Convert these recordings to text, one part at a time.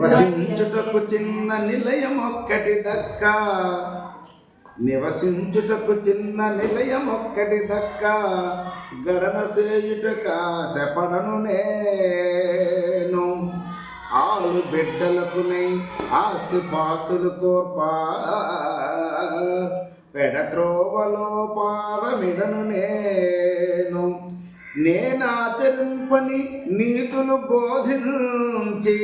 నివసించుటకు చిన్న నిలయం ఒక్కటి దక్క. నివసించుటకు చిన్న నిలయం ఒక్కటి దక్క. గడన సేయుటక శపడను నేను. ఆలు బిడ్డలకునై ఆస్తి పాస్తులు కోర్పా. పెడద్రోవలో పారమిడను నేను. నేనాచరింపని నీతులు బోధించి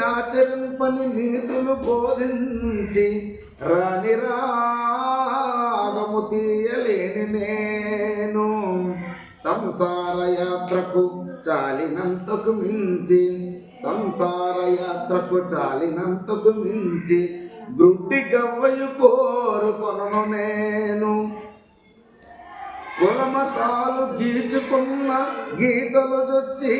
నాచరింపని నీతులు బోధించి రాని రాగము తీయలేని నేను. సంసార యాత్రకు చాలినంతకు మించి సంసార యాత్రకు చాలినంతకు మించి గుడ్డి గవ్వయు కోరుకొనను నేను. కులమతాలు గీచుకున్న గీతలు చొచ్చి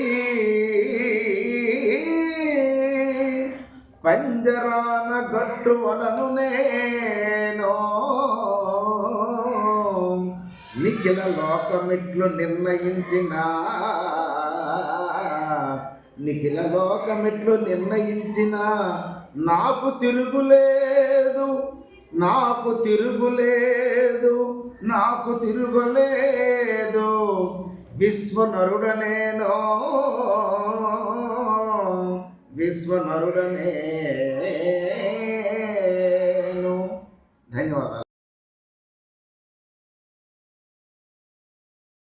పంజరాన గట్టు వడను నేను. నిఖిల లోకమిట్లు నిర్ణయించిన నిఖిల లోకమిట్లు నిర్ణయించిన నాకు తిరుగులేదు నాకు తిరుగులేదు నాకు తిరుగులేదు. విశ్వనరుడనే ధన్యవాదాలు